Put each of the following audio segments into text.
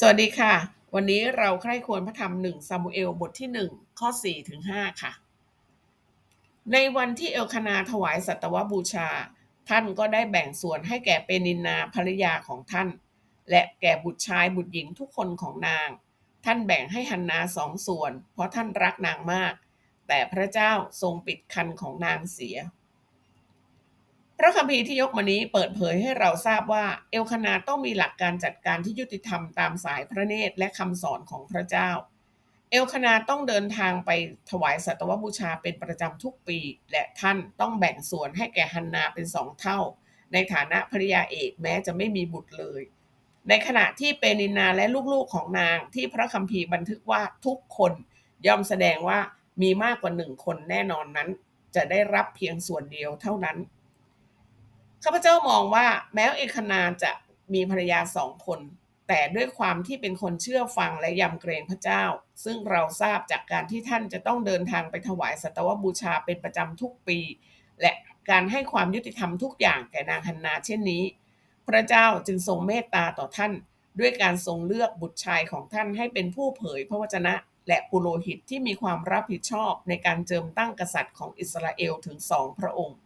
สวัสดีค่ะ วันนี้เราใคร่ควรพระธรรมหนึ่งซามูเอลบทที่หนึ่งข้อ4ถึง5ค่ะ ในวันที่เอลคนาถวายสัตวบูชา ท่านก็ได้แบ่งส่วนให้แก่เปนินนาภรยาของท่าน และแก่บุตรชายบุตรหญิงทุกคนของนาง ท่านแบ่งให้ฮันนาสองส่วน เพราะท่านรักนางมาก แต่พระเจ้าทรงปิดคันของนางเสีย ระคัมภีร์ที่ยกมานี้เปิดเผยให้เราทราบว่า เอลคานาต้องมีหลักการจัดการที่ยุติธรรมตามสายพระเนตรและคำสอนของพระเจ้า เอลคานาต้องเดินทางไปถวายสัตวบูชาเป็นประจำทุกปี และท่านต้องแบ่งส่วนให้แก่ฮันนาเป็นสองเท่า ในฐานะภริยาเอกแม้จะไม่มีบุตรเลย ในขณะที่เปนินาและลูกๆของนางที่พระคัมภีร์บันทึกว่าทุกคนย่อมแสดงว่ามีมากกว่าหนึ่งคนแน่นอนนั้น จะได้รับเพียงส่วนเดียวเท่านั้น ข้าพเจ้ามองว่าแม้เอคนาจะมีภรรยาสองคน แต่ด้วยความที่เป็นคนเชื่อฟังและยำเกรงพระเจ้า ซึ่งเราทราบจากการที่ท่านจะต้องเดินทางไปถวายสัตวบูชาเป็นประจำทุกปี และการให้ความยุติธรรมทุกอย่างแก่นางฮันนาเช่นนี้ พระเจ้าจึงทรงเมตตาต่อท่าน ด้วยการทรงเลือกบุตรชายของท่านให้เป็นผู้เผยพระวจนะ และปุโรหิตที่มีความรับผิดชอบในการเจิมตั้งกษัตริย์ของอิสราเอลถึงสองพระองค์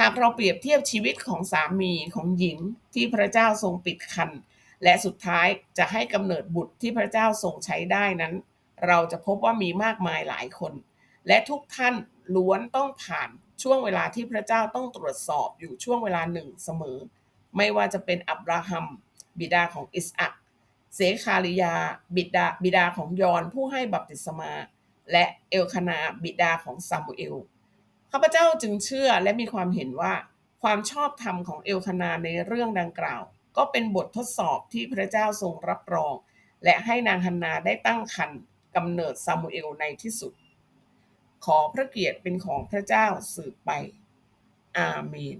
หากเราเปรียบเทียบชีวิตของสามีของหญิงที่พระเจ้าทรงปิดคัน และสุดท้ายจะให้กำเนิดบุตรที่พระเจ้าทรงใช้ได้นั้น เราจะพบว่ามีมากมายหลายคน และทุกท่านล้วนต้องผ่านช่วงเวลาที่พระเจ้าต้องตรวจสอบอยู่ช่วงเวลาหนึ่งเสมอ ไม่ว่าจะเป็นอับราฮัม บิดาของอิสอักเสคาริยา บิดาบิดาของยอนผู้ให้บัพติศมา และเอลคนาบิดาของซามูเอล ข้าพเจ้าจึงเชื่อและมีความเห็นว่า ความชอบธรรมของเอลคานาในเรื่องดังกล่าว ก็เป็นบททดสอบที่พระเจ้าทรงรับรอง และให้นางฮันนาได้ตั้งครรภ์กำเนิดซามูเอลในที่สุด ขอพระเกียรติเป็นของพระเจ้าสืบไป อาเมน